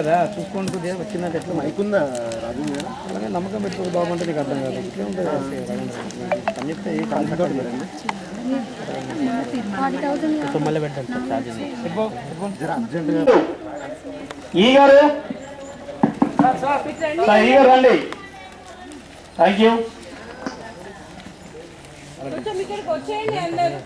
కదా చూసుకోండి కొద్దిగా వచ్చిందంటే ఎట్లా? మైకుందా రాజు అలాగే నమ్మకం పెట్టుకోక బాగుంటుంది నీకు అర్థం కాదు. ఇట్లే ఉంటుంది పని చెప్తే మళ్ళీ పెట్టండి ఛార్జెస్ చెప్పు అర్జెంటుగా ఈ గారు? సార్ ఈ గారు రండి. థ్యాంక్ యూ కొంచెం ఇక్కడికి వచ్చేయండి అందరు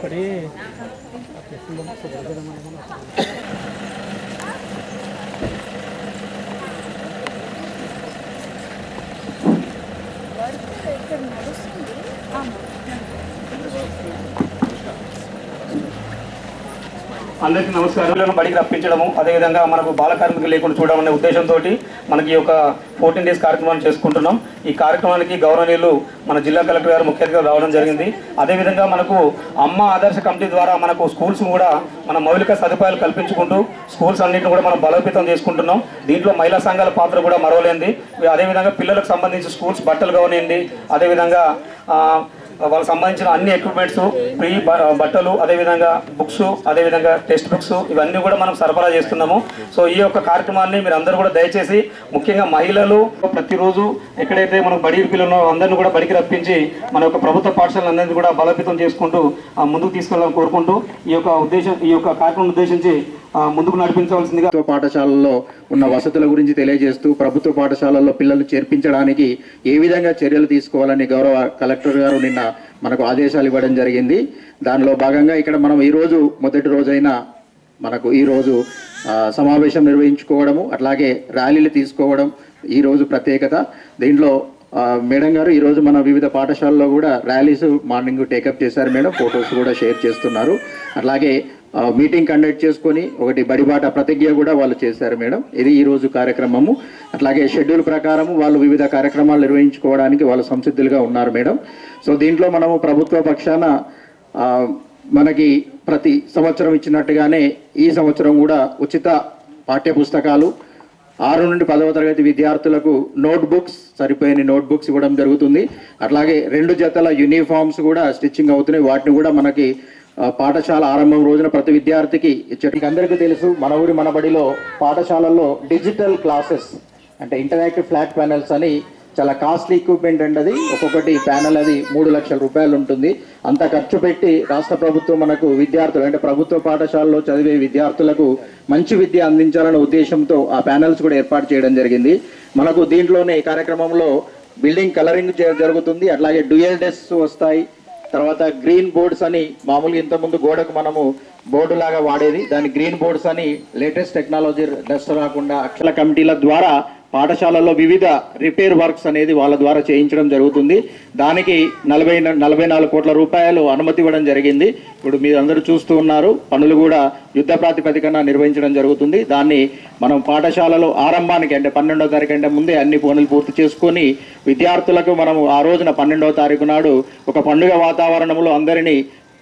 그래. 앞에 술로 먹고 오래간만에 만났어. 아, 뭐. అందరికీ నమస్కారం. బడికి రప్పించడము అదేవిధంగా మనకు బాల కార్మికులు లేకుండా చూడడం అనే ఉద్దేశంతో మనకి ఈ యొక్క ఫోర్టీన్ డేస్ కార్యక్రమాన్ని చేసుకుంటున్నాం. ఈ కార్యక్రమానికి గౌరవనీయులు మన జిల్లా కలెక్టర్ గారు ముఖ్య అతిథిగా రావడం జరిగింది. అదేవిధంగా మనకు అమ్మ ఆదర్శ కమిటీ ద్వారా మనకు స్కూల్స్ కూడా మన మౌలిక సదుపాయాలు కల్పించుకుంటూ స్కూల్స్ అన్నింటిని కూడా మనం బలోపేతం చేసుకుంటున్నాం. దీంట్లో మహిళా సంఘాల పాత్ర కూడా మరవలేంది అదేవిధంగా పిల్లలకు సంబంధించి స్కూల్స్ బట్టలు కావనివ్వండి అదేవిధంగా వాళ్ళకి సంబంధించిన అన్ని ఎక్విప్మెంట్స్ ప్రీ బ- బట్టలు అదేవిధంగా బుక్స్ అదేవిధంగా టెక్స్ట్ బుక్స్ ఇవన్నీ కూడా మనం సరఫరా చేస్తున్నాము. సో ఈ యొక్క కార్యక్రమాన్ని మీరు అందరూ కూడా దయచేసి ముఖ్యంగా మహిళలు ప్రతిరోజు ఎక్కడైతే మనం బడి పిల్లలు ఉన్నారో అందరిని కూడా బడికి రప్పించి మన యొక్క ప్రభుత్వ పాఠశాలలందరినీ కూడా బలోపేతం చేసుకుంటూ ఆ, ముందుకు తీసుకెళ్ళాలని కోరుకుంటూ ఈ యొక్క ఉద్దేశం ఈ యొక్క కార్యక్రమం ఉద్దేశించి ముందుకు నడిపించవలసిందిగా ప్రభుత్వ పాఠశాలల్లో ఉన్న వసతుల గురించి తెలియజేస్తూ ప్రభుత్వ పాఠశాలల్లో పిల్లలు చేర్పించడానికి ఏ విధంగా చర్యలు తీసుకోవాలని గౌరవ కలెక్టర్ గారు నిన్న మనకు ఆదేశాలు ఇవ్వడం జరిగింది. దానిలో భాగంగా ఇక్కడ మనం ఈరోజు మొదటి రోజైన మనకు ఈరోజు సమావేశం నిర్వహించుకోవడము అట్లాగే ర్యాలీలు తీసుకోవడం ఈరోజు ప్రత్యేకత. దీంట్లో మేడం గారు ఈరోజు మన వివిధ పాఠశాలలో కూడా ర్యాలీస్ మార్నింగ్ టేకప్ చేశారు మేడం ఫొటోస్ కూడా షేర్ చేస్తున్నారు. అట్లాగే మీటింగ్ కండక్ట్ చేసుకొని ఒకటి బడిబాట ప్రతిజ్ఞ కూడా వాళ్ళు చేశారు మేడం. ఇది ఈరోజు కార్యక్రమము. అట్లాగే షెడ్యూల్ ప్రకారం వాళ్ళు వివిధ కార్యక్రమాలు నిర్వహించుకోవడానికి వాళ్ళు సంసిద్ధులుగా ఉన్నారు మేడం. సో దీంట్లో మనము ప్రభుత్వ పక్షాన మనకి ప్రతి సంవత్సరం ఇచ్చినట్టుగానే ఈ సంవత్సరం కూడా ఉచిత పాఠ్య పుస్తకాలు ఆరు నుండి పదవ తరగతి విద్యార్థులకు నోట్ బుక్స్ సరిపోయిన నోట్ బుక్స్ ఇవ్వడం జరుగుతుంది. అట్లాగే రెండు జతల యూనిఫామ్స్ కూడా స్టిచ్చింగ్ అవుతున్నాయి. వాటిని కూడా మనకి పాఠశాల ఆరంభం రోజున ప్రతి విద్యార్థికి అందరికీ తెలుసు మన ఊరి మన బడిలో పాఠశాలల్లో డిజిటల్ క్లాసెస్ అంటే ఇంటరాక్టివ్ ఫ్లాట్ ప్యానెల్స్ అని చాలా కాస్ట్లీ ఎక్విప్మెంట్ అండి అది. ఒక్కొక్కటి ప్యానెల్ అది మూడు లక్షల రూపాయలు ఉంటుంది. అంత ఖర్చు పెట్టి రాష్ట్ర ప్రభుత్వం మనకు విద్యార్థులు అంటే ప్రభుత్వ పాఠశాలలో చదివే విద్యార్థులకు మంచి విద్య అందించాలనే ఉద్దేశంతో ఆ ప్యానెల్స్ కూడా ఏర్పాటు చేయడం జరిగింది. మనకు దీంట్లోనే ఈ కార్యక్రమంలో బిల్డింగ్ కలరింగ్ జరుగుతుంది. అట్లాగే డ్యూయల్ డెస్క్ వస్తాయి. తర్వాత గ్రీన్ బోర్డ్స్ అని మామూలుగా ఇంతకుముందు గోడకు మనము బోర్డు లాగా వాడేది. దాని గ్రీన్ బోర్డ్స్ అని లేటెస్ట్ టెక్నాలజీ డస్ట్ రాకుండా అక్షల కమిటీల ద్వారా పాఠశాలలో వివిధ రిపేర్ వర్క్స్ అనేది వాళ్ళ ద్వారా చేయించడం జరుగుతుంది. దానికి నలభై నలభై నాలుగు కోట్ల రూపాయలు అనుమతి ఇవ్వడం జరిగింది. ఇప్పుడు మీరు అందరూ చూస్తూ ఉన్నారు పనులు కూడా యుద్ధ ప్రాతిపదికన నిర్వహించడం జరుగుతుంది. దాన్ని మనం పాఠశాలలో ఆరంభానికి అంటే పన్నెండో తారీఖు అంటే ముందే అన్ని పనులు పూర్తి చేసుకొని విద్యార్థులకు మనము ఆ రోజున పన్నెండవ తారీఖు నాడు ఒక పండుగ వాతావరణంలో అందరినీ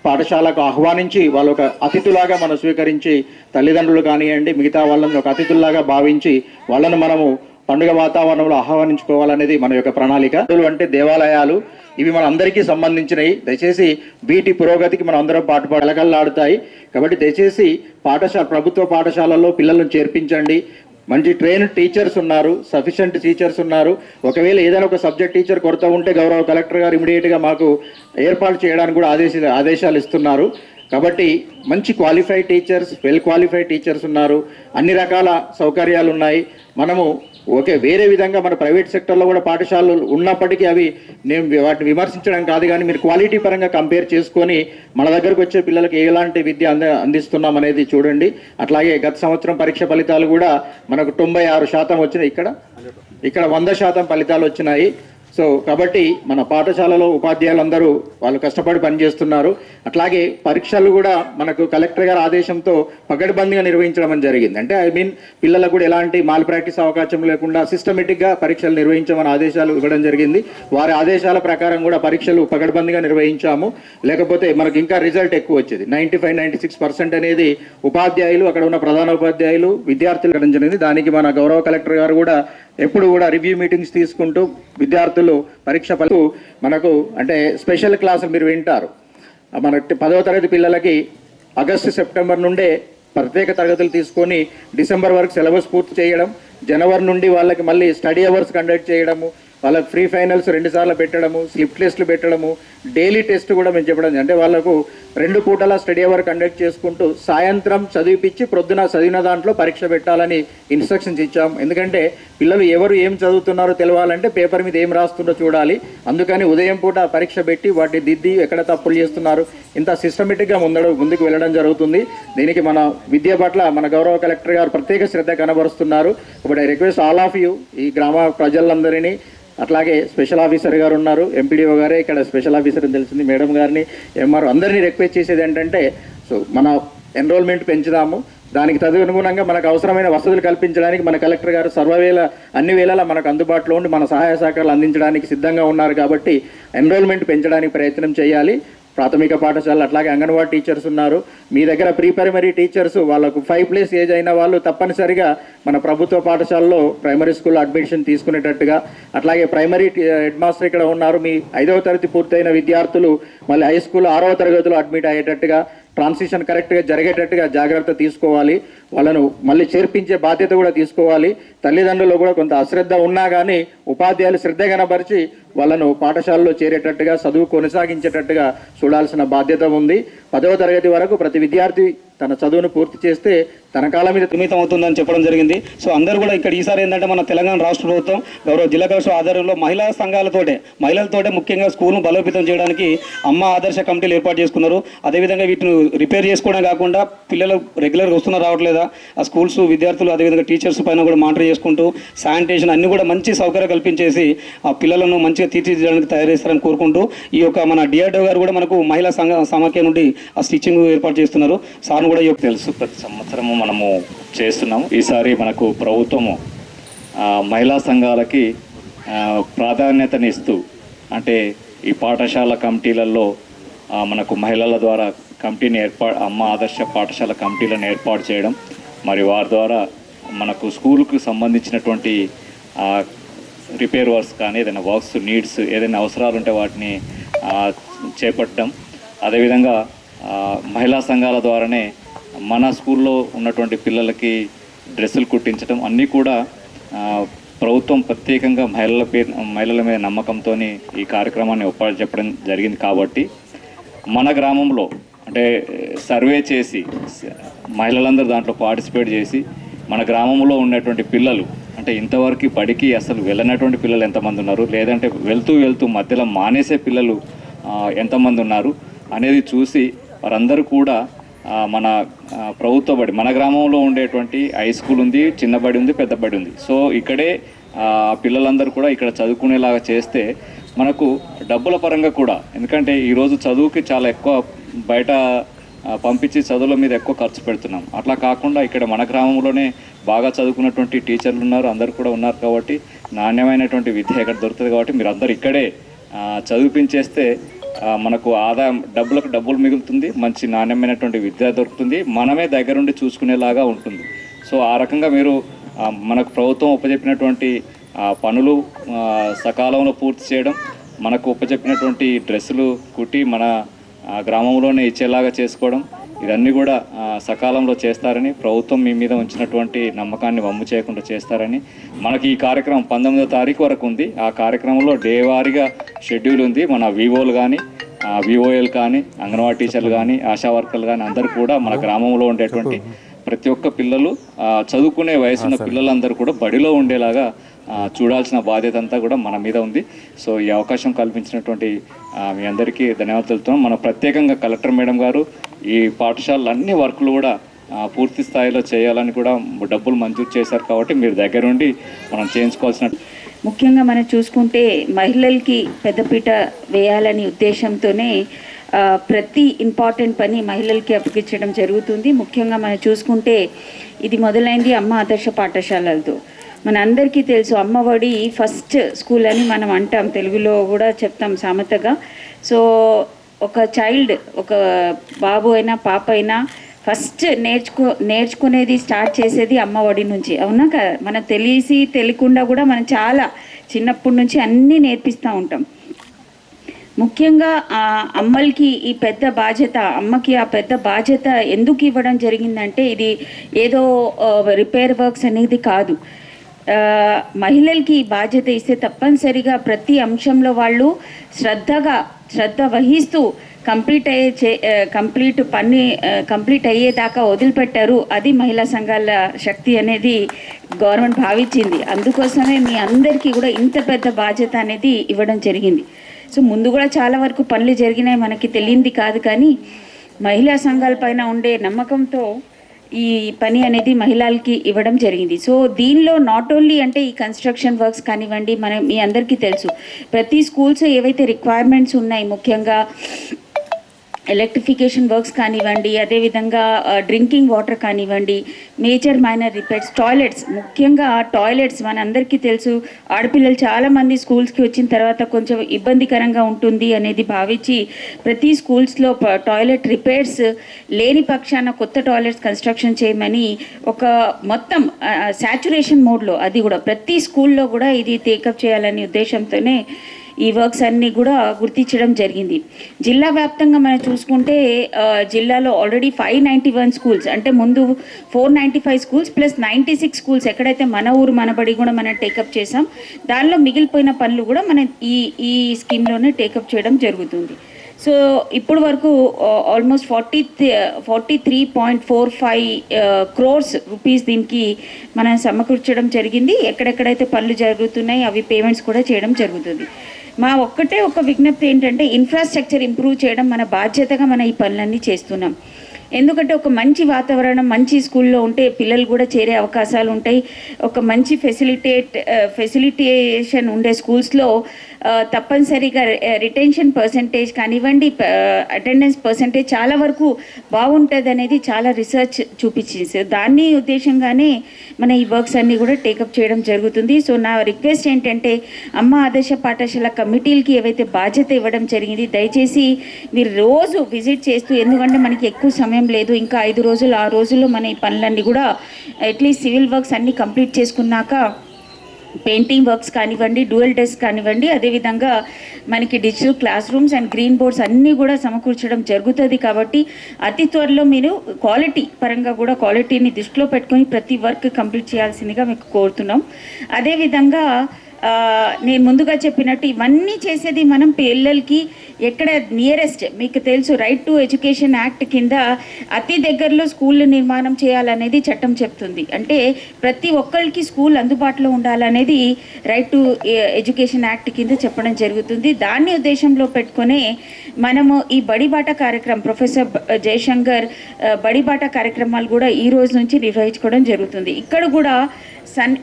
పాఠశాలకు ఆహ్వానించి వాళ్ళు ఒక అతిథులాగా మనం స్వీకరించి తల్లిదండ్రులు కానివ్వండి మిగతా వాళ్ళని ఒక అతిథుల్లాగా భావించి వాళ్ళను మనము పండుగ వాతావరణంలో ఆహ్వానించుకోవాలనేది మన యొక్క ప్రణాళిక. అంటే దేవాలయాలు ఇవి మన అందరికీ సంబంధించినవి దయచేసి వీటి పురోగతికి మనం అందరం పాటు పడగల్లాడుతాయి కాబట్టి దయచేసి పాఠశాల ప్రభుత్వ పాఠశాలల్లో పిల్లలను చేర్పించండి. మంచి ట్రైన్ టీచర్స్ ఉన్నారు సఫిషియంట్ టీచర్స్ ఉన్నారు. ఒకవేళ ఏదైనా ఒక సబ్జెక్ట్ టీచర్ కొరత ఉంటే గౌరవ కలెక్టర్ గారు ఇమీడియట్గా మాకు ఏర్పాటు చేయడానికి కూడా ఆదేశ ఆదేశాలు ఇస్తున్నారు. కాబట్టి మంచి qualified teachers well qualified teachers ఉన్నారు. అన్ని రకాల సౌకర్యాలు ఉన్నాయి మనము ఓకే వేరే విధంగా మన ప్రైవేట్ సెక్టర్లో కూడా పాఠశాలలు ఉన్నప్పటికీ అవి నేను వాటిని విమర్శించడం కాదు కానీ మీరు క్వాలిటీ పరంగా కంపేర్ చేసుకొని మన దగ్గరకు వచ్చే పిల్లలకు ఎలాంటి విద్య అంద అందిస్తున్నాం అనేది చూడండి. అట్లాగే గత సంవత్సరం పరీక్ష ఫలితాలు కూడా మనకు తొంభై ఆరు శాతం వచ్చినాయి. ఇక్కడ? ఇక్కడ వంద శాతం ఫలితాలు వచ్చినాయి. సో కాబట్టి మన పాఠశాలలో ఉపాధ్యాయులందరూ వాళ్ళు కష్టపడి పనిచేస్తున్నారు. అట్లాగే పరీక్షలు కూడా మనకు కలెక్టర్ గారి ఆదేశంతో పకడ్బందీగా నిర్వహించడం జరిగింది. అంటే ఐ మీన్ పిల్లలకు కూడా ఎలాంటి మాల్ ప్రాక్టీస్ అవకాశం లేకుండా సిస్టమేటిక్గా పరీక్షలు నిర్వహించమని ఆదేశాలు ఇవ్వడం జరిగింది. వారి ఆదేశాల ప్రకారం కూడా పరీక్షలు పకడ్బందీగా నిర్వహించాము. లేకపోతే మనకు ఇంకా రిజల్ట్ ఎక్కువ వచ్చేది. Ninety five ninety six percent అనేది ఉపాధ్యాయులు అక్కడ ఉన్న ప్రధాన ఉపాధ్యాయులు విద్యార్థులు జరిగింది. దానికి మన గౌరవ కలెక్టర్ గారు కూడా ఎప్పుడు కూడా రివ్యూ మీటింగ్స్ తీసుకుంటూ విద్యార్థులు పరీక్ష ఫలితం మనకు అంటే స్పెషల్ క్లాసులు మీరు వింటారు. మన పదవ తరగతి పిల్లలకి ఆగస్టు సెప్టెంబర్ నుండే ప్రత్యేక తరగతులు తీసుకొని డిసెంబర్ వరకు సిలబస్ పూర్తి చేయడం జనవరి నుండి వాళ్ళకి మళ్ళీ స్టడీ అవర్స్ కండక్ట్ చేయడము వాళ్ళకి ఫ్రీ ఫైనల్స్ రెండు సార్లు పెట్టడము స్లిప్ టెస్ట్లు పెట్టడము డైలీ టెస్ట్ కూడా మేము చెప్పడం అంటే వాళ్ళకు రెండు పూటల స్టడీ అవర్ కండక్ట్ చేసుకుంటూ సాయంత్రం చదివిపించి ప్రొద్దున చదివిన దాంట్లో పరీక్ష పెట్టాలని ఇన్స్ట్రక్షన్స్ ఇచ్చాం. ఎందుకంటే పిల్లలు ఎవరు ఏం చదువుతున్నారో తెలవాలంటే పేపర్ మీద ఏం రాస్తుందో చూడాలి. అందుకని ఉదయం పూట పరీక్ష పెట్టి వాటిని దిద్ది ఎక్కడ తప్పులు చేస్తున్నారు. ఇంత సిస్టమేటిక్గా ముందడు ముందుకు వెళ్ళడం జరుగుతుంది. దీనికి మన విద్య పట్ల మన గౌరవ కలెక్టర్ గారు ప్రత్యేక శ్రద్ధ కనబరుస్తున్నారు. ఇప్పుడు I request all of you ఈ గ్రామ ప్రజలందరినీ అట్లాగే స్పెషల్ ఆఫీసర్ గారు ఉన్నారు. ఎంపీడీఓ గారే ఇక్కడ స్పెషల్ ఆఫీసర్ అని తెలిసింది. మేడం గారిని ఎంఆర్ అందరినీ రిక్వెస్ట్ చేసేది ఏంటంటే సో మన ఎన్రోల్మెంట్ పెంచుదాము. దానికి తదనుగుణంగా మనకు అవసరమైన వసతులు కల్పించడానికి మన కలెక్టర్ గారు సర్వవేళ అన్ని వేళలా మనకు అందుబాటులో ఉండి మన సహాయ సహకారాలు అందించడానికి సిద్ధంగా ఉన్నారు కాబట్టి ఎన్రోల్మెంట్ పెంచడానికి ప్రయత్నం చేయాలి. ప్రాథమిక పాఠశాల అట్లాగే అంగన్వాడీ టీచర్స్ ఉన్నారు. మీ దగ్గర ప్రీ ప్రైమరీ టీచర్స్ వాళ్ళకు ఫైవ్ ప్లస్ ఏజ్ అయిన వాళ్ళు తప్పనిసరిగా మన ప్రభుత్వ పాఠశాలలో ప్రైమరీ స్కూల్లో అడ్మిషన్ తీసుకునేటట్టుగా అట్లాగే ప్రైమరీ హెడ్ మాస్టర్ ఇక్కడ ఉన్నారు. మీ ఐదవ తరగతి పూర్తయిన విద్యార్థులు మళ్ళీ హై స్కూల్ ఆరవ తరగతిలో అడ్మిట్ అయ్యేటట్టుగా ట్రాన్సిషన్ కరెక్ట్గా జరిగేటట్టుగా జాగ్రత్త తీసుకోవాలి. వాళ్ళను మళ్ళీ చేర్పించే బాధ్యత కూడా తీసుకోవాలి. తల్లిదండ్రులు కూడా కొంత అశ్రద్ధ ఉన్నా కానీ ఉపాధ్యాయులు శ్రద్ధ కనబరిచి వాళ్ళను పాఠశాలలో చేరేటట్టుగా చదువు కొనసాగించేటట్టుగా చూడాల్సిన బాధ్యత ఉంది. పదవ తరగతి వరకు ప్రతి విద్యార్థి తన చదువును పూర్తి చేస్తే తన కాలం మీద నిమితం అవుతుందని చెప్పడం జరిగింది. సో అందరూ కూడా ఇక్కడ ఈసారి ఏంటంటే మన తెలంగాణ రాష్ట్ర ప్రభుత్వం గౌరవ జిల్లా కలెక్టర్ ఆధ్వర్యంలో మహిళా సంఘాలతోటే మహిళలతోటే ముఖ్యంగా స్కూల్ను బలోపేతం చేయడానికి అమ్మ ఆదర్శ కమిటీలు ఏర్పాటు చేసుకున్నారు. అదేవిధంగా వీటిని రిపేర్ చేసుకోవడం కాకుండా పిల్లలు రెగ్యులర్గా వస్తున్నా రావట్లేదా? ఆ స్కూల్స్ విద్యార్థులు అదేవిధంగా టీచర్స్ పైన కూడా మానిటర్ చేసుకుంటూ శానిటేషన్ అన్ని కూడా మంచి సౌకర్యం కల్పించేసి ఆ పిల్లలను మంచి మంచిగా తీర్చిదిద్దడానికి తయారు చేస్తారని కోరుకుంటూ ఈ యొక్క మన డిఆర్డో గారు కూడా మనకు మహిళా సంఘ సమాఖ్య నుండి ఆ స్టిచ్చింగ్ ఏర్పాటు చేస్తున్నారు. సార్ను కూడా ఈ యొక్క తెలుసు. ప్రతి సంవత్సరము మనము చేస్తున్నాము. ఈసారి మనకు ప్రభుత్వము మహిళా సంఘాలకి ప్రాధాన్యతనిస్తూ అంటే ఈ పాఠశాల కమిటీలలో మనకు మహిళల ద్వారా కమిటీని ఏర్పాటు అమ్మ ఆదర్శ పాఠశాల కమిటీలను ఏర్పాటు చేయడం మరి వారి ద్వారా మనకు స్కూల్కు సంబంధించినటువంటి రిపేర్ వర్క్స్ కానీ ఏదైనా వర్క్స్ నీడ్స్ ఏదైనా అవసరాలు ఉంటే వాటిని చేపట్టడం. అదేవిధంగా మహిళా సంఘాల ద్వారానే మన స్కూల్లో ఉన్నటువంటి పిల్లలకి డ్రెస్సులు కుట్టించడం అన్నీ కూడా ప్రభుత్వం ప్రత్యేకంగా మహిళల పేరు మహిళల మీద నమ్మకంతో ఈ కార్యక్రమాన్ని ఒప్పాడు చెప్పడం జరిగింది కాబట్టి మన గ్రామంలో అంటే సర్వే చేసి మహిళలందరూ దాంట్లో పార్టిసిపేట్ చేసి మన గ్రామంలో ఉన్నటువంటి పిల్లలు అంటే ఇంతవరకు బడికి అసలు వెళ్ళనటువంటి పిల్లలు ఎంతమంది ఉన్నారు? లేదంటే వెళ్తూ వెళ్తూ మధ్యలో మానేసే పిల్లలు ఎంతమంది ఉన్నారు? అనేది చూసి వారందరూ కూడా మన ప్రభుత్వ బడి మన గ్రామంలో ఉండేటువంటి హై స్కూల్ ఉంది చిన్న బడి ఉంది పెద్ద బడి ఉంది. సో ఇక్కడే పిల్లలందరూ కూడా ఇక్కడ చదువుకునేలాగా చేస్తే మనకు డబ్బుల పరంగా కూడా ఎందుకంటే ఈరోజు చదువుకి చాలా ఎక్కువ బయట పంపించి చదువుల మీద ఎక్కువ ఖర్చు పెడుతున్నాం. అట్లా కాకుండా ఇక్కడ మన గ్రామంలోనే బాగా చదువుకున్నటువంటి టీచర్లు ఉన్నారు అందరు కూడా ఉన్నారు కాబట్టి నాణ్యమైనటువంటి విద్య ఇక్కడ దొరుకుతుంది కాబట్టి మీరు అందరు ఇక్కడే చదివిపించేస్తే మనకు ఆదాయం డబ్బులకు డబ్బులు మిగులుతుంది మంచి నాణ్యమైనటువంటి విద్య దొరుకుతుంది మనమే దగ్గరుండి చూసుకునేలాగా ఉంటుంది. సో ఆ రకంగా మీరు మనకు ప్రభుత్వం ఉపజెప్పినటువంటి పనులు సకాలంలో పూర్తి చేయడం మనకు ఉపజెప్పినటువంటి డ్రెస్సులు కుట్టి మన గ్రామంలోనే ఇచ్చేలాగా చేసుకోవడం ఇవన్నీ కూడా సకాలంలో చేస్తారని ప్రభుత్వం మీ మీద ఉంచినటువంటి నమ్మకాన్ని వమ్ము చేయకుండా చేస్తారని మనకి ఈ కార్యక్రమం పంతొమ్మిదో తారీఖు వరకు ఉంది. ఆ కార్యక్రమంలో డే వారీగా షెడ్యూల్ ఉంది. మన వివోలు కానీ విఓఎల్ కానీ అంగన్వాడీ టీచర్లు కానీ ఆశా వర్కర్లు కానీ అందరూ కూడా మన గ్రామంలో ఉండేటువంటి ప్రతి ఒక్క పిల్లలు చదువుకునే వయసున్న పిల్లలందరూ కూడా బడిలో ఉండేలాగా చూడాల్సిన బాధ్యత అంతా కూడా మన మీద ఉంది. సో ఈ అవకాశం కల్పించినటువంటి మీ అందరికీ ధన్యవాదాలు తెలుపుతున్నాం. మన ప్రత్యేకంగా కలెక్టర్ మేడం గారు ఈ పాఠశాలలు అన్ని వర్కులు కూడా పూర్తి స్థాయిలో చేయాలని కూడా డబ్బులు మంజూరు చేశారు కాబట్టి మీరు దగ్గరుండి మనం చేయించుకోవాల్సిన ముఖ్యంగా మనం చూసుకుంటే మహిళలకి పెద్దపీట వేయాలని ఉద్దేశంతోనే ప్రతి ఇంపార్టెంట్ పని మహిళలకి అప్పగించడం జరుగుతుంది. ముఖ్యంగా మనం చూసుకుంటే ఇది మొదలైంది అమ్మ ఆదర్శ పాఠశాలలతో. మన అందరికీ తెలుసు అమ్మఒడి ఫస్ట్ స్కూల్ అని మనం అంటాం. తెలుగులో కూడా చెప్తాం సామెతగా. సో ఒక చైల్డ్ ఒక బాబు అయినా పాప అయినా ఫస్ట్ నేర్చుకో నేర్చుకునేది స్టార్ట్ చేసేది అమ్మ ఒడి నుంచి. అవునా కదా మనం తెలిసి తెలియకుండా కూడా మనం చాలా చిన్నప్పటి నుంచి అన్నీ నేర్పిస్తూ ఉంటాం. ముఖ్యంగా ఆ అమ్మలకి ఈ పెద్ద బాధ్యత అమ్మకి ఆ పెద్ద బాధ్యత ఎందుకు ఇవ్వడం జరిగిందంటే ఇది ఏదో రిపేర్ వర్క్స్ అనేది కాదు. మహిళలకి బాధ్యత ఇస్తే తప్పనిసరిగా ప్రతి అంశంలో వాళ్ళు శ్రద్ధగా శ్రద్ధ వహిస్తూ కంప్లీట్ అయ్యే చే కంప్లీట్ పని కంప్లీట్ అయ్యేదాకా వదిలిపెట్టారు. అది మహిళా సంఘాల శక్తి అనేది గవర్నమెంట్ భావించింది. అందుకోసమే మీ అందరికీ కూడా ఇంత పెద్ద బాధ్యత అనేది ఇవ్వడం జరిగింది. సో ముందు కూడా చాలా వరకు పనులు జరిగినాయి మనకి తెలియంది కాదు కానీ మహిళా సంఘాల పైన ఉండే నమ్మకంతో ఈ పని అనేది మహిళలకి ఇవ్వడం జరిగింది. సో దీనిలో నాట్ ఓన్లీ అంటే ఈ కన్స్ట్రక్షన్ వర్క్స్ కానివ్వండి మనం మీ అందరికీ తెలుసు. ప్రతి స్కూల్స్ ఏవైతే రిక్వైర్మెంట్స్ ఉన్నాయి ముఖ్యంగా ఎలక్ట్రిఫికేషన్ వర్క్స్ కానివ్వండి అదేవిధంగా డ్రింకింగ్ వాటర్ కానివ్వండి మేజర్ మైనర్ రిపేర్స్ టాయిలెట్స్. ముఖ్యంగా టాయిలెట్స్ మనందరికీ తెలుసు ఆడపిల్లలు చాలామంది స్కూల్స్కి వచ్చిన తర్వాత కొంచెం ఇబ్బందికరంగా ఉంటుంది అనేది భావించి ప్రతి స్కూల్స్లో టాయిలెట్ రిపేర్స్ లేని పక్షాన కొత్త టాయిలెట్స్ కన్స్ట్రక్షన్ చేయమని ఒక మొత్తం శాచురేషన్ మోడ్లో అది కూడా ప్రతి స్కూల్లో కూడా ఇది టేకప్ చేయాలనే ఉద్దేశంతోనే ఈ వర్క్స్ అన్నీ కూడా గుర్తించడం జరిగింది. జిల్లా వ్యాప్తంగా మనం చూసుకుంటే జిల్లాలో already five ninety one schools అంటే ముందు four ninety five schools plus ninety six schools ఎక్కడైతే మన ఊరు మనబడి కూడా మనం టేకప్ చేసాం దానిలో మిగిలిపోయిన పనులు కూడా మనం ఈ ఈ స్కీమ్లోనే టేకప్ చేయడం జరుగుతుంది. సో ఇప్పుడు వరకు almost forty forty three point four five crores rupees దీనికి మనం సమకూర్చడం జరిగింది. ఎక్కడెక్కడైతే పనులు జరుగుతున్నాయి అవి పేమెంట్స్ కూడా చేయడం జరుగుతుంది. మా ఒక్కటే ఒక విజ్ఞప్తి ఏంటంటే ఇన్ఫ్రాస్ట్రక్చర్ ఇంప్రూవ్ చేయడం మన బాధ్యతగా మన ఈ పనులన్నీ చేస్తున్నాం. ఎందుకంటే ఒక మంచి వాతావరణం మంచి స్కూల్లో ఉంటే పిల్లలు కూడా చేరే అవకాశాలు ఉంటాయి. ఒక మంచి ఫెసిలిటేట్ ఫెసిలిటేషన్ eh, ఉండే స్కూల్స్లో తప్పనిసరిగా రిటెన్షన్ పర్సంటేజ్ కానివ్వండి అటెండెన్స్ పర్సంటేజ్ చాలా వరకు బాగుంటుంది అనేది చాలా రీసెర్చ్ చూపించింది. దాన్ని ఉద్దేశంగానే మన ఈ వర్క్స్ అన్నీ కూడా టేకప్ చేయడం జరుగుతుంది. సో నా రిక్వెస్ట్ ఏంటంటే అమ్మ ఆదర్శ పాఠశాల కమిటీలకి ఏవైతే బాధ్యత ఇవ్వడం జరిగింది దయచేసి మీరు రోజు విజిట్ చేస్తూ ఎందుకంటే మనకి ఎక్కువ సమయం లేదు ఇంకా ఐదు రోజులు ఆ రోజుల్లో మన ఈ పనులన్నీ కూడా అట్లీస్ట్ సివిల్ వర్క్స్ అన్నీ కంప్లీట్ చేసుకున్నాక పెయింటింగ్ వర్క్స్ కానివ్వండి డ్యూయల్ డెస్క్ కానివ్వండి అదేవిధంగా మనకి digital class rooms and green boards అన్నీ కూడా సమకూర్చడం జరుగుతుంది కాబట్టి అతి త్వరలో మీరు క్వాలిటీ పరంగా కూడా క్వాలిటీని దృష్టిలో పెట్టుకొని ప్రతి వర్క్ కంప్లీట్ చేయాల్సిందిగా మీకు కోరుతున్నాం. అదేవిధంగా నేను ముందుగా చెప్పినట్టు ఇవన్నీ చేసేది మనం పిల్లలకి ఎక్కడ నియరెస్ట్ మీకు తెలుసు రైట్ టు ఎడ్యుకేషన్ యాక్ట్ కింద అతి దగ్గరలో స్కూల్ నిర్మాణం చేయాలనేది చట్టం చెప్తుంది. అంటే ప్రతి ఒక్కరికి స్కూల్ అందుబాటులో ఉండాలనేది రైట్ టు ఎడ్యుకేషన్ యాక్ట్ కింద చెప్పడం జరుగుతుంది. దాన్ని ఉద్దేశంలో పెట్టుకునే మనము ఈ బడిబాట కార్యక్రమం ప్రొఫెసర్ జయశంకర్ బడిబాట కార్యక్రమాలు కూడా ఈ రోజు నుంచి నిర్వహించుకోవడం జరుగుతుంది. ఇక్కడ కూడా సన్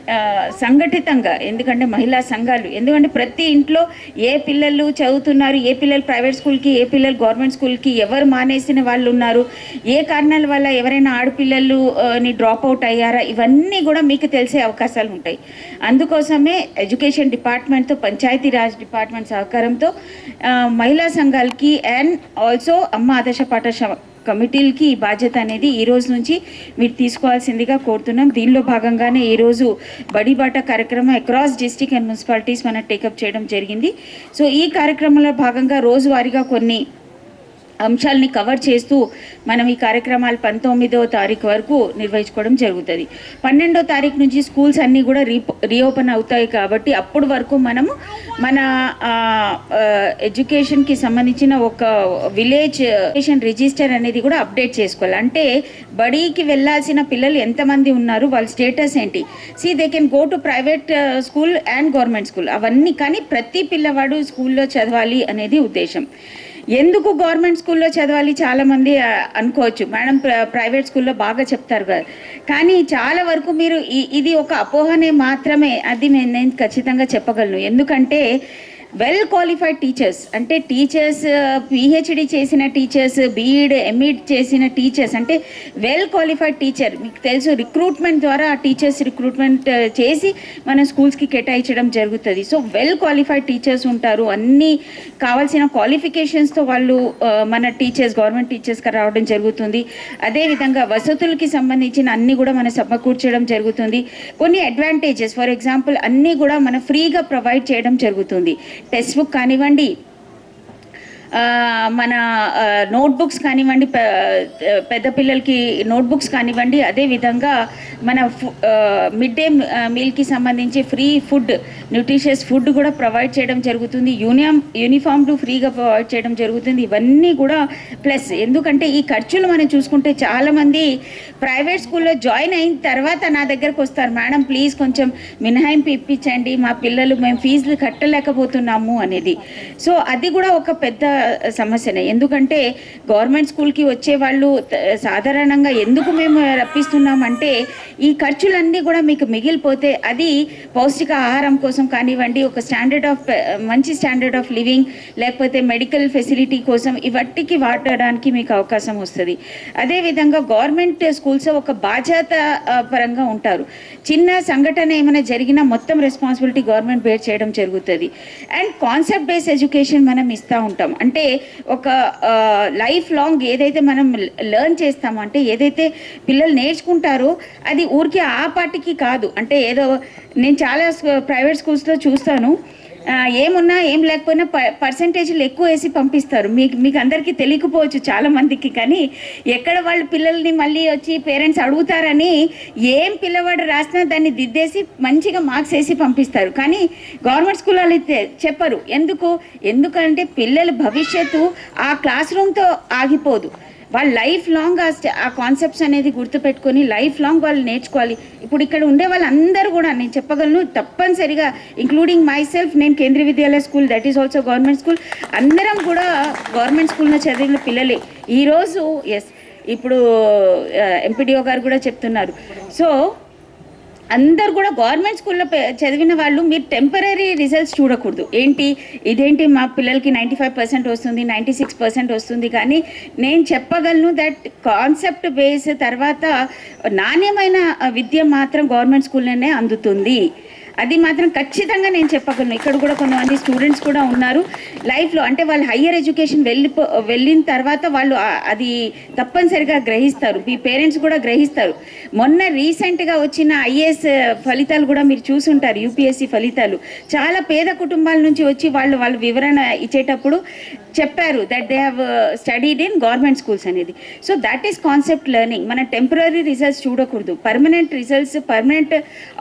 సంఘటితంగా ఎందుకంటే మహిళా సంఘాలు ఎందుకంటే ప్రతి ఇంట్లో ఏ పిల్లలు చదువుతున్నారు ఏ పిల్లలు ప్రైవేట్ స్కూల్కి ఏ పిల్లలు గవర్నమెంట్ స్కూల్కి ఎవరు మానేసిన వాళ్ళు ఉన్నారు ఏ కారణాల వల్ల ఎవరైనా ఆడపిల్లలు ని డ్రాప్ అవుట్ అయ్యారా ఇవన్నీ కూడా మీకు తెలిసే అవకాశాలు ఉంటాయి. అందుకోసమే ఎడ్యుకేషన్ డిపార్ట్మెంట్తో పంచాయతీరాజ్ డిపార్ట్మెంట్ సహకారంతో మహిళా సంఘాలకి అండ్ ఆల్సో అమ్మ ఆదర్శ పాఠశాల కమిటీలకి ఈ బాధ్యత అనేది ఈ రోజు నుంచి మీరు తీసుకోవాల్సిందిగా కోరుతున్నాం. దీనిలో భాగంగానే ఈరోజు బడిబాట కార్యక్రమం అక్రాస్ డిస్టిక్ అండ్ మున్సిపాలిటీస్ మనం టేకప్ చేయడం జరిగింది. సో ఈ కార్యక్రమంలో భాగంగా రోజువారీగా కొన్ని అంశాలని కవర్ చేస్తూ మనం ఈ కార్యక్రమాలు పంతొమ్మిదో తారీఖు వరకు నిర్వహించుకోవడం జరుగుతుంది. పన్నెండో తారీఖు నుంచి స్కూల్స్ అన్నీ కూడా రీ రీఓపెన్ అవుతాయి కాబట్టి అప్పుడు వరకు మనము మన ఎడ్యుకేషన్కి సంబంధించిన ఒక విలేజ్ ఎడ్యుకేషన్ రిజిస్టర్ అనేది కూడా అప్డేట్ చేసుకోవాలి. అంటే బడికి వెళ్ళాల్సిన పిల్లలు ఎంతమంది ఉన్నారు వాళ్ళ స్టేటస్ ఏంటి? See they can go to private school and government school అవన్నీ కానీ ప్రతి పిల్లవాడు స్కూల్లో చదవాలి అనేది ఉద్దేశం. ఎందుకు గవర్నమెంట్ స్కూల్లో చదవాలి? చాలామంది అనుకోవచ్చు. మేడం ప్రైవేట్ స్కూల్లో బాగా చెప్తారు కదా. కానీ చాలా వరకు మీరు ఇది ఒక అపోహనే మాత్రమే. అది నేను నేను ఖచ్చితంగా చెప్పగలను. ఎందుకంటే వెల్ క్వాలిఫైడ్ టీచర్స్ అంటే టీచర్స్ పిహెచ్డి uh, చేసిన టీచర్స్ బీఈడ్ ఎంఈడ్ చేసిన టీచర్స్ అంటే వెల్ క్వాలిఫైడ్ టీచర్ మీకు తెలుసు రిక్రూట్మెంట్ ద్వారా ఆ టీచర్స్ రిక్రూట్మెంట్ uh, చేసి మన స్కూల్స్కి కేటాయించడం జరుగుతుంది. సో వెల్ క్వాలిఫైడ్ టీచర్స్ ఉంటారు. అన్ని కావాల్సిన క్వాలిఫికేషన్స్తో వాళ్ళు uh, మన టీచర్స్ గవర్నమెంట్ టీచర్స్గా రావడం జరుగుతుంది. అదేవిధంగా వసతులకి సంబంధించిన అన్ని కూడా మన సమకూర్చడం జరుగుతుంది. కొన్ని అడ్వాంటేజెస్ ఫర్ ఎగ్జాంపుల్ అన్నీ కూడా మన ఫ్రీగా ప్రొవైడ్ చేయడం జరుగుతుంది. టెక్స్ట్ బుక్ కానివ్వండి ఆ, మన నోట్బుక్స్ కానివ్వండి పెద్ద పిల్లలకి నోట్బుక్స్ కానివ్వండి అదేవిధంగా మన మిడ్ డే మీల్కి సంబంధించి ఫ్రీ ఫుడ్ న్యూట్రిషియస్ ఫుడ్ కూడా ప్రొవైడ్ చేయడం జరుగుతుంది. యూనియం యూనిఫామ్లు ఫ్రీగా ప్రొవైడ్ చేయడం జరుగుతుంది. ఇవన్నీ కూడా ప్లస్ ఎందుకంటే ఈ ఖర్చులు మనం చూసుకుంటే చాలామంది ప్రైవేట్ స్కూల్లో జాయిన్ అయిన తర్వాత నా దగ్గరకు వస్తారు. మేడం ప్లీజ్ కొంచెం మినహాయింపు ఇప్పించండి. మా పిల్లలు మేము ఫీజులు కట్టలేకపోతున్నాము అనేది. సో అది కూడా ఒక పెద్ద సమస్యనే. ఎందుకంటే గవర్నమెంట్ స్కూల్కి వచ్చే వాళ్ళు సాధారణంగా ఎందుకు మేము రప్పిస్తున్నామంటే ఈ ఖర్చులన్నీ కూడా మీకు మిగిలిపోతే అది పౌష్టిక ఆహారం కోసం కానివ్వండి ఒక స్టాండర్డ్ ఆఫ్ eh, మంచి స్టాండర్డ్ ఆఫ్ లివింగ్ లేకపోతే మెడికల్ ఫెసిలిటీ కోసం ఇవట్టికి వాడడానికి మీకు అవకాశం వస్తుంది. అదేవిధంగా గవర్నమెంట్ స్కూల్స్ ఒక బాధ్యత eh, పరంగా ఉంటారు. చిన్న సంఘటన ఏమైనా జరిగినా మొత్తం రెస్పాన్సిబిలిటీ గవర్నమెంట్ బేర్ చేయడం జరుగుతుంది. అండ్ కాన్సెప్ట్ బేస్ ఎడ్యుకేషన్ మనం ఇస్తూ ఉంటాం. అంటే ఒక లైఫ్ లాంగ్ ఏదైతే మనం లెర్న్ చేస్తామో అంటే ఏదైతే పిల్లలు నేర్చుకుంటారో అది ఊరికి ఆ పాటికి కాదు. అంటే ఏదో నేను చాలా ప్రైవేట్ స్కూల్స్లో చూస్తాను. ఏమున్నా ఏం లేకపోయినా ప పర్సంటేజ్లు ఎక్కువ వేసి పంపిస్తారు. మీకు మీకు అందరికీ తెలియకపోవచ్చు చాలా మందికి కానీ ఎక్కడ వాళ్ళ పిల్లల్ని మళ్ళీ వచ్చి పేరెంట్స్ అడుగుతారని ఏం పిల్లవాడు రాసినా దాన్ని దిద్దేసి మంచిగా మార్క్స్ వేసి పంపిస్తారు. కానీ గవర్నమెంట్ స్కూల్ వాళ్ళు అయితే చెప్పరు. ఎందుకు? ఎందుకంటే పిల్లల భవిష్యత్తు ఆ క్లాస్ రూమ్తో ఆగిపోదు. వాళ్ళు లైఫ్ లాంగ్ ఆ ఆ కాన్సెప్ట్స్ అనేది గుర్తుపెట్టుకొని లైఫ్ లాంగ్ వాళ్ళు నేర్చుకోవాలి. ఇప్పుడు ఇక్కడ ఉండే వాళ్ళందరూ కూడా నేను చెప్పగలను తప్పనిసరిగా ఇంక్లూడింగ్ మై సెల్ఫ్ నేను Kendriya Vidyalaya school that is also government school అందరం కూడా గవర్నమెంట్ స్కూల్లో చదివిన పిల్లలే. ఈరోజు ఎస్ ఇప్పుడు ఎంపీడీఓ గారు కూడా చెప్తున్నారు. సో అందరు కూడా గవర్నమెంట్ స్కూల్లో చదివిన వాళ్ళు మీరు టెంపరీ రిజల్ట్స్ చూడకూడదు. ఏంటి? ఇదేంటి మా పిల్లలకి నైంటీ ఫైవ్ పర్సెంట్ వస్తుంది నైంటీ సిక్స్ పర్సెంట్ వస్తుంది కానీ నేను చెప్పగలను దట్ కాన్సెప్ట్ బేస్ తర్వాత నాణ్యమైన విద్య మాత్రం గవర్నమెంట్ స్కూల్లోనే అందుతుంది. అది మాత్రం ఖచ్చితంగా నేను చెప్పగలను. ఇక్కడ కూడా కొంతమంది స్టూడెంట్స్ కూడా ఉన్నారు. లైఫ్లో అంటే వాళ్ళు హయ్యర్ ఎడ్యుకేషన్ వెళ్ళిపో వెళ్ళిన తర్వాత వాళ్ళు అది తప్పనిసరిగా గ్రహిస్తారు. మీ పేరెంట్స్ కూడా గ్రహిస్తారు. మొన్న రీసెంట్గా వచ్చిన ఐఏఎస్ ఫలితాలు కూడా మీరు చూసుంటారు యూపీఎస్సి ఫలితాలు. చాలా పేద కుటుంబాల నుంచి వచ్చి వాళ్ళు వాళ్ళు వివరణ ఇచ్చేటప్పుడు చెప్పారు that they have studied in government schools అనేది. So that is concept learning మన టెంపరీ రిజల్ట్స్ చూడకూడదు. పర్మనెంట్ రిజల్ట్స్ పర్మనెంట్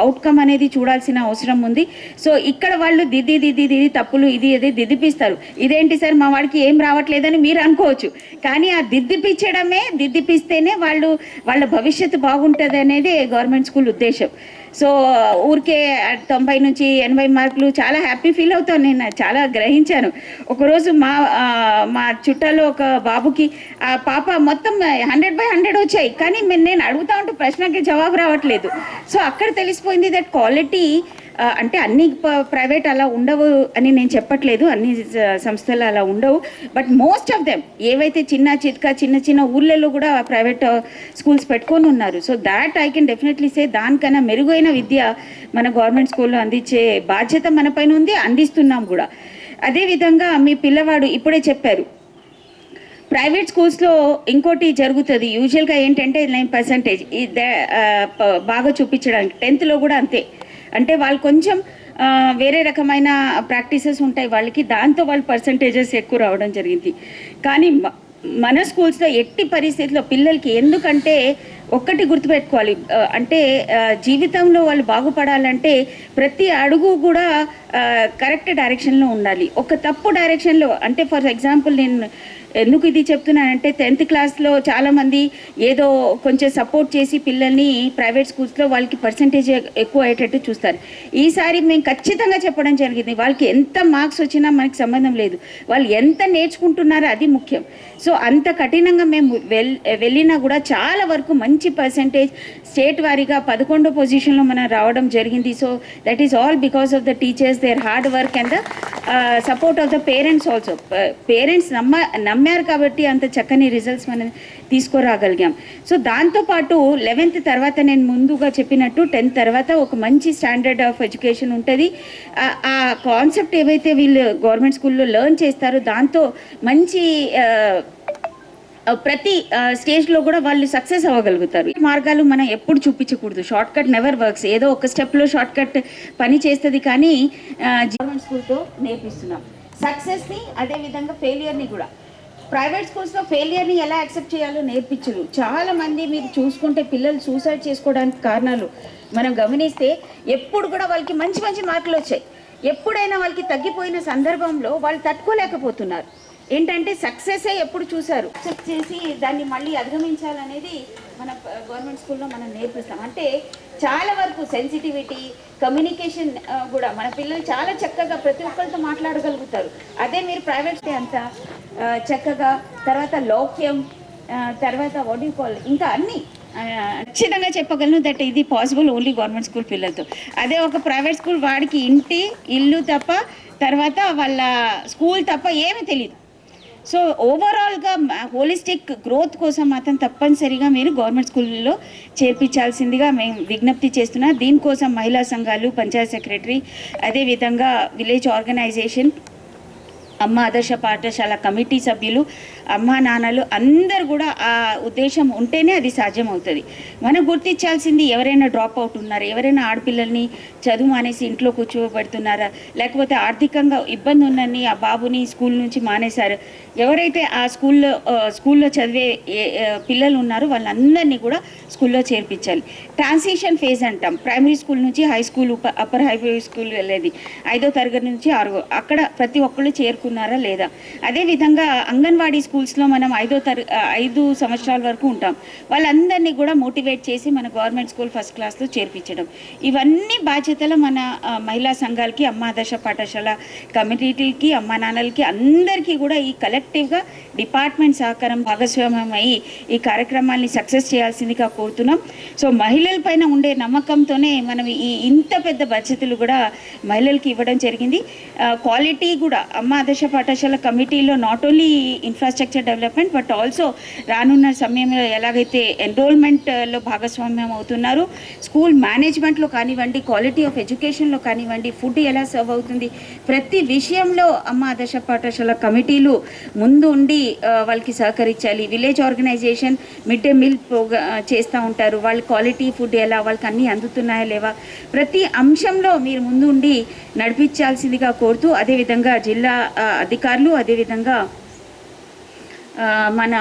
అవుట్కమ్ అనేది చూడాల్సిన అవసరం ఉంది. సో ఇక్కడ వాళ్ళు దిద్ది దిద్ది దిద్ది తప్పులు ఇది ఇది దిద్దిపిస్తారు. ఇదేంటి సార్? మా వాడికి ఏం రావట్లేదని మీరు అనుకోవచ్చు. కానీ ఆ దిద్దిపించడమే దిద్దిపిస్తేనే వాళ్ళు వాళ్ళ భవిష్యత్తు బాగుంటుంది అనేది గవర్నమెంట్ స్కూల్ ఉద్దేశం. సో ఊరికే తొంభై నుంచి ఎనభై మార్కులు చాలా హ్యాపీ ఫీల్ అవుతాను నేను. చాలా గ్రహించాను. ఒకరోజు మా మా చుట్టాలో ఒక బాబుకి ఆ పాప మొత్తం హండ్రెడ్ బై హండ్రెడ్ వచ్చాయి. కానీ నేను అడుగుతా ఉంటే ప్రశ్నకి జవాబు రావట్లేదు. సో అక్కడ తెలిసిపోయింది దట్ క్వాలిటీ అంటే అన్ని ప్రైవేట్ అలా ఉండవు అని నేను చెప్పట్లేదు. అన్ని సంస్థలు అలా ఉండవు. బట్ మోస్ట్ ఆఫ్ దెమ్ ఏవైతే చిన్న చిట్కా చిన్న చిన్న ఊళ్ళలో కూడా ప్రైవేట్ స్కూల్స్ పెట్టుకొని ఉన్నారు. So that I can definitely say దానికన్నా మెరుగైన విద్య మన గవర్నమెంట్ స్కూల్లో అందించే బాధ్యత మన పైన ఉంది అందిస్తున్నాం కూడా. అదేవిధంగా మీ పిల్లవాడు ఇప్పుడే చెప్పారు ప్రైవేట్ స్కూల్స్లో ఇంకోటి జరుగుతుంది. యూజువల్గా ఏంటంటే నైన్ పర్సంటేజ్. బాగా చూపించడానికి టెన్త్లో కూడా అంతే. అంటే వాళ్ళు కొంచెం వేరే రకమైన ప్రాక్టీసెస్ ఉంటాయి వాళ్ళకి దాంతో వాళ్ళు పర్సంటేజెస్ ఎక్కువ రావడం జరిగింది. కానీ మన స్కూల్స్లో ఎట్టి పరిస్థితుల్లో పిల్లలకి ఎందుకంటే ఒక్కటి గుర్తుపెట్టుకోవాలి. అంటే జీవితంలో వాళ్ళు బాగుపడాలంటే ప్రతి అడుగు కూడా కరెక్ట్ డైరెక్షన్లో ఉండాలి. ఒక తప్పు డైరెక్షన్లో అంటే ఫర్ ఎగ్జాంపుల్ నేను ఎందుకు ఇది చెప్తున్నానంటే టెన్త్ క్లాస్లో చాలామంది ఏదో కొంచెం సపోర్ట్ చేసి పిల్లల్ని ప్రైవేట్ స్కూల్స్లో వాళ్ళకి పర్సంటేజ్ ఎక్కువ అయ్యేటట్టు చూస్తారు. ఈసారి మేము ఖచ్చితంగా చెప్పడం జరిగింది వాళ్ళకి ఎంత మార్క్స్ వచ్చినా మనకి సంబంధం లేదు. వాళ్ళు ఎంత నేర్చుకుంటున్నారో అది ముఖ్యం. సో అంత కఠినంగా మేము వెళ్ళినా కూడా చాలా వరకు మంచి పర్సంటేజ్ స్టేట్ వారీగా పదకొండో పొజిషన్లో మనం రావడం జరిగింది. So that is all because of the teachers their hard work and the support of the parents also parents నమ్మ నమ్మారు కాబట్టి అంత చక్కని రిజల్ట్స్ మనం తీసుకురాగలిగాం. సో దాంతోపాటు లెవెన్త్ తర్వాత నేను ముందుగా చెప్పినట్టు టెన్త్ తర్వాత ఒక మంచి స్టాండర్డ్ ఆఫ్ ఎడ్యుకేషన్ ఉంటుంది. ఆ- కాన్సెప్ట్ ఏవైతే వీళ్ళు గవర్నమెంట్ స్కూల్లో లెర్న్ చేస్తారో దాంతో మంచి uh, ప్రతి స్టేజ్లో కూడా వాళ్ళు సక్సెస్ అవ్వగలుగుతారు. ఈ మార్గాలు మనం ఎప్పుడు చూపించకూడదు. షార్ట్ కట్ నెవర్ వర్క్స్ ఏదో ఒక స్టెప్లో షార్ట్ కట్ పని చేస్తుంది కానీ గవర్నమెంట్ స్కూల్తో నేర్పిస్తున్నాం. సక్సెస్ని అదేవిధంగా ఫెయిలియర్ని కూడా. ప్రైవేట్ స్కూల్స్లో ఫెయిలియర్ని ఎలా యాక్సెప్ట్ చేయాలో నేర్పించరు చాలా మంది మీరు చూసుకుంటే పిల్లలు సూసైడ్ చేసుకోవడానికి కారణాలు మనం గమనిస్తే ఎప్పుడు కూడా వాళ్ళకి మంచి మంచి మార్కులు వచ్చాయి. ఎప్పుడైనా వాళ్ళకి తగ్గిపోయిన సందర్భంలో వాళ్ళు తట్టుకోలేకపోతున్నారు. ఏంటంటే సక్సెస్ ఎప్పుడు చూశారు? యాక్సెప్ట్ చేసి దాన్ని మళ్ళీ అధిగమించాలనేది మన గవర్నమెంట్ స్కూల్లో మనం నేర్పిస్తాం. అంటే చాలా వరకు సెన్సిటివిటీ కమ్యూనికేషన్ కూడా మన పిల్లలు చాలా చక్కగా ప్రతి ఒక్కరితో మాట్లాడగలుగుతారు. అదే మీరు ప్రైవేట్ అంత చక్కగా తర్వాత లోక్యం తర్వాత వాట్ యూ కాల్ ఇంకా అన్నీ ఖచ్చితంగా చెప్పగలను దట్ ఇది పాసిబుల్ ఓన్లీ గవర్నమెంట్ స్కూల్ పిల్లలతో. అదే ఒక ప్రైవేట్ స్కూల్ వాడికి ఇంటి ఇల్లు తప్ప తర్వాత వాళ్ళ స్కూల్ తప్ప ఏమీ తెలియదు సో ఓవరాల్గా హోలిస్టిక్ గ్రోత్ కోసం మాత్రం తప్పనిసరిగా మీరు గవర్నమెంట్ స్కూల్లో చేర్పించాల్సిందిగా మేము విజ్ఞప్తి చేస్తున్నా. దీనికోసం మహిళా సంఘాలు పంచాయత్ సెక్రటరీ అదేవిధంగా విలేజ్ ఆర్గనైజేషన్ అమ్మ ఆదర్శ పాఠశాల కమిటీ సభ్యులు అమ్మా నాన్నలు అందరు కూడా ఆ ఉద్దేశం ఉంటేనే అది సాధ్యం అవుతుంది మనం గుర్తించాల్సింది ఎవరైనా డ్రాప్ అవుట్ ఉన్నారా? ఎవరైనా ఆడపిల్లల్ని చదువు మానేసి ఇంట్లో కూర్చోబెడుతున్నారా? లేకపోతే ఆర్థికంగా ఇబ్బంది ఉందని ఆ బాబుని స్కూల్ నుంచి మానేశారు. ఎవరైతే ఆ స్కూల్లో స్కూల్లో చదివే పిల్లలు ఉన్నారో వాళ్ళందరినీ కూడా స్కూల్లో చేర్పించాలి. ట్రాన్సిషన్ ఫేజ్ అంటాం. ప్రైమరీ స్కూల్ నుంచి high school upper high school వెళ్ళేది. ఐదో తరగతి నుంచి ఆరుగో అక్కడ ప్రతి ఒక్కళ్ళు చేరుకున్నారా లేదా? అదేవిధంగా అంగన్వాడీ స్కూల్స్లో మనం ఐదో తర ఐదు సంవత్సరాల వరకు ఉంటాం. వాళ్ళందరినీ కూడా మోటివేట్ చేసి మన గవర్నమెంట్ స్కూల్ ఫస్ట్ క్లాస్లో చేర్పించడం. ఇవన్నీ బాధ్యతలు మన మహిళా సంఘాలకి అమ్మ ఆదర్శ పాఠశాల కమ్యూనిటీకి అమ్మా నాన్నలకి అందరికీ కూడా ఈ కలెక్టివ్గా డిపార్ట్మెంట్ సహకారం భాగస్వామ్యం అయ్యి ఈ కార్యక్రమాల్ని సక్సెస్ చేయాల్సిందిగా కోరుతున్నాం. సో మహిళల పైన ఉండే నమ్మకంతోనే మనం ఈ ఇంత పెద్ద బాధ్యతలు కూడా మహిళలకి ఇవ్వడం జరిగింది. క్వాలిటీ కూడా అమ్మ ఆదర్శ పాఠశాల కమిటీలో not only infrastructure development but also రానున్న సమయంలో ఎలాగైతే ఎన్రోల్మెంట్లో uh, భాగస్వామ్యం అవుతున్నారు స్కూల్ మేనేజ్మెంట్లో కానివ్వండి క్వాలిటీ ఆఫ్ ఎడ్యుకేషన్లో కానివ్వండి ఫుడ్ ఎలా సర్వ్ అవుతుంది ప్రతి విషయంలో అమ్మ ఆదర్శ పాఠశాల కమిటీలు ముందు ఉండి uh, వాళ్ళకి సహకరించాలి. Village organisation mid day meal programme చేస్తూ ఉంటారు. వాళ్ళ క్వాలిటీ ఫుడ్ ఎలా వాళ్ళకి అన్నీ అందుతున్నాయా లేవా? ప్రతి అంశంలో మీరు ముందు ఉండి నడిపించాల్సిందిగా కోరుతూ అదేవిధంగా జిల్లా uh, అధికారులు అదేవిధంగా మన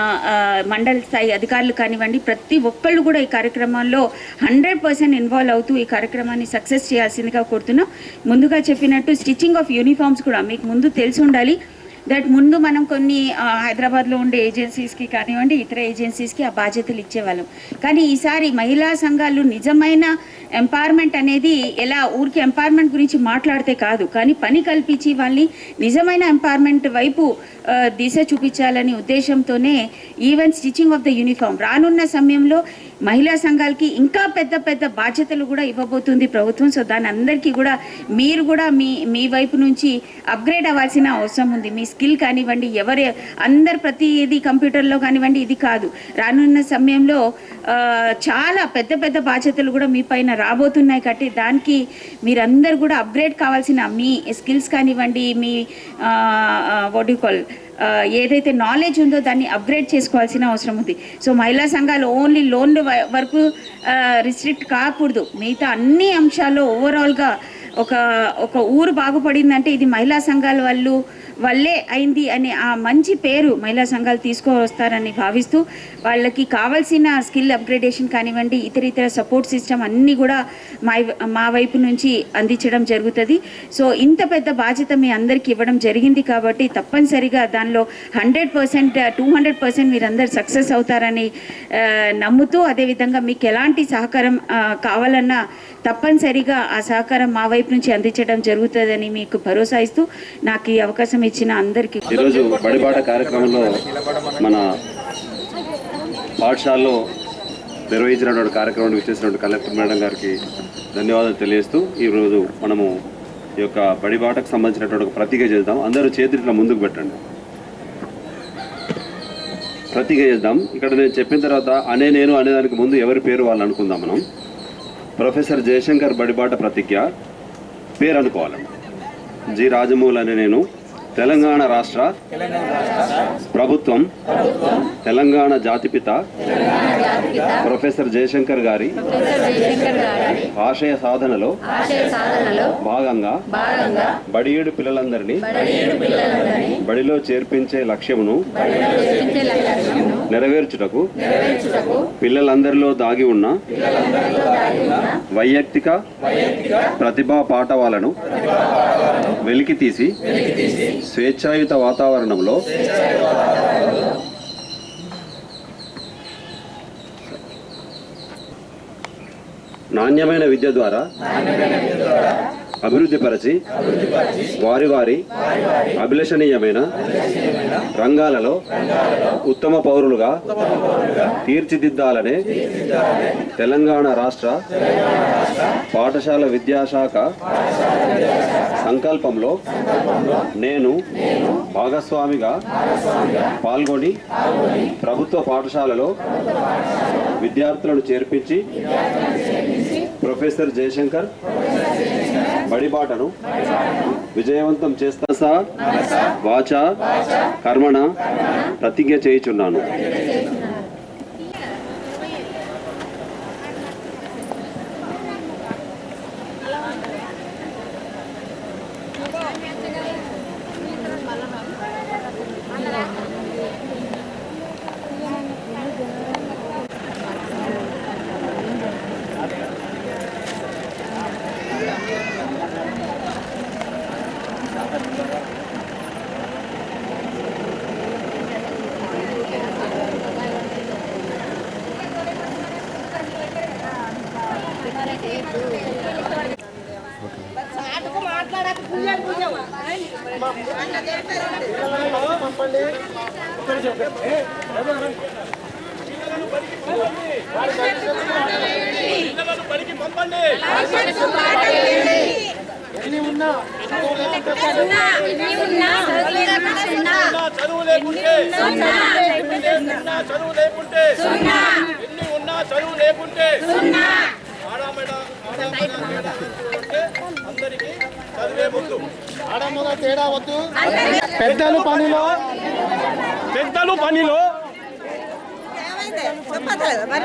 మండల స్థాయి అధికారులు కానివ్వండి ప్రతి ఒక్కళ్ళు కూడా ఈ కార్యక్రమాల్లో హండ్రెడ్ పర్సెంట్ ఇన్వాల్వ్ అవుతూ ఈ కార్యక్రమాన్ని సక్సెస్ చేయాల్సిందిగా కోరుతున్నాం. ముందుగా చెప్పినట్టు స్టిచ్చింగ్ ఆఫ్ యూనిఫామ్స్ కూడా మీకు ముందు తెలిసి ఉండాలి. దట్ ముందు మనం కొన్ని హైదరాబాద్లో ఉండే ఏజెన్సీస్కి కానివ్వండి ఇతర ఏజెన్సీస్కి ఆ బాధ్యతలు ఇచ్చేవాళ్ళం. కానీ ఈసారి మహిళా సంఘాలు నిజమైన ఎంపవర్మెంట్ అనేది ఎలా ఊరికి ఎంపవర్మెంట్ గురించి మాట్లాడితే కాదు కానీ పని కల్పించి వాళ్ళని నిజమైన ఎంపవర్మెంట్ వైపు దిశ చూపించాలని ఉద్దేశంతోనే even stitching of the uniform రానున్న సమయంలో మహిళా సంఘాలకి ఇంకా పెద్ద పెద్ద బాధ్యతలు కూడా ఇవ్వబోతుంది ప్రభుత్వం. సో దాని అందరికీ కూడా మీరు కూడా మీ మీ వైపు నుంచి అప్గ్రేడ్ అవ్వాల్సిన అవసరం ఉంది. మీ స్కిల్ కానివ్వండి ఎవరు అందరు ప్రతి ఇది కంప్యూటర్లో కానివ్వండి ఇది కాదు. రానున్న సమయంలో చాలా పెద్ద పెద్ద బాధ్యతలు కూడా మీ పైన రాబోతున్నాయి కాబట్టి దానికి మీరందరూ కూడా అప్గ్రేడ్ కావాల్సిన మీ స్కిల్స్ కానివ్వండి మీ వాట్ కాల్ ఏదైతే నాలెడ్జ్ ఉందో దాన్ని అప్గ్రేడ్ చేసుకోవాల్సిన అవసరం ఉంది. సో మహిళా సంఘాలు ఓన్లీ లోన్ల వరకు రిస్ట్రిక్ట్ కాకూడదు. మిగతా అన్ని అంశాల్లో ఓవరాల్గా ఒక ఒక ఊరు బాగుపడిందంటే ఇది మహిళా సంఘాల వాళ్ళు వల్లే అయింది అనే ఆ మంచి పేరు మహిళా సంఘాలు తీసుకువస్తారని భావిస్తూ వాళ్ళకి కావాల్సిన స్కిల్ అప్గ్రేడేషన్ కానివ్వండి ఇతర ఇతర సపోర్ట్ సిస్టమ్ అన్నీ కూడా మా మా వైపు నుంచి అందించడం జరుగుతుంది. సో ఇంత పెద్ద బాధ్యత మీ అందరికీ ఇవ్వడం జరిగింది కాబట్టి తప్పనిసరిగా దానిలో hundred percent two hundred percent మీరందరూ సక్సెస్ అవుతారని నమ్ముతూ అదేవిధంగా మీకు ఎలాంటి సహకారం కావాలన్నా తప్పనిసరిగా ఆ సహకారం మా వైపు నుంచి అందించడం జరుగుతుందని మీకు భరోసా ఇస్తూ నాకు ఈ అవకాశం ఇచ్చిన అందరికీ ఈరోజు బడిబాట కార్యక్రమంలో మన పాఠశాలలో నిర్వహించినటువంటి కార్యక్రమాన్ని విచ్చేసినటువంటి కలెక్టర్ మేడం గారికి ధన్యవాదాలు తెలియజేస్తూ ఈరోజు మనము ఈ యొక్క బడిబాటకు సంబంధించినటువంటి ఒక చేద్దాం. అందరూ చేతులు ముందుకు పెట్టండి. ప్రతిగా చేద్దాం. ఇక్కడ నేను చెప్పిన తర్వాత అనే నేను అనేదానికి ముందు ఎవరి పేరు వాళ్ళు అనుకుందాం మనం. ప్రొఫెసర్ జయశంకర్ బడిబాట ప్రతిజ్ఞ పేరు అనుకోవాలండి జి రాజమౌళి అనే నేను తెలంగాణ రాష్ట్ర ప్రభుత్వం తెలంగాణ జాతిపిత ప్రొఫెసర్ జయశంకర్ గారి ఆశయ సాధనలో భాగంగా బడియేడు పిల్లలందరినీ బడిలో చేర్పించే లక్ష్యమును నెరవేర్చుటకు పిల్లలందరిలో దాగి ఉన్న వైయక్తిక ప్రతిభా పాఠవాలను వెలికి తీసి స్వేచ్ఛాయుత వాతావరణంలో నాణ్యమైన విద్య ద్వారా అభివృద్ధిపరచి వారి వారి అభిలషణీయమైన రంగాలలో ఉత్తమ పౌరులుగా తీర్చిదిద్దాలనే తెలంగాణ రాష్ట్ర పాఠశాల విద్యాశాఖ సంకల్పంలో నేను భాగస్వామిగా పాల్గొని ప్రభుత్వ పాఠశాలలో విద్యార్థులను చేర్పించి ప్రొఫెసర్ జయశంకర్ బడిబాటను విజయవంతం చేస్తా వాచ కర్మణ ప్రతిజ్ఞ చేయుచున్నాను. చాటుకు మాట్లాడక చదువు లేకుంటే చదువు లేకుంటే ఎన్ని ఉన్నా చదువు లేకుంటే ఆడమేడ ఆడమేడ అంటే అందరికీ పెద్దలు పనిలో. పెద్దలు పనిలో. మరి మరి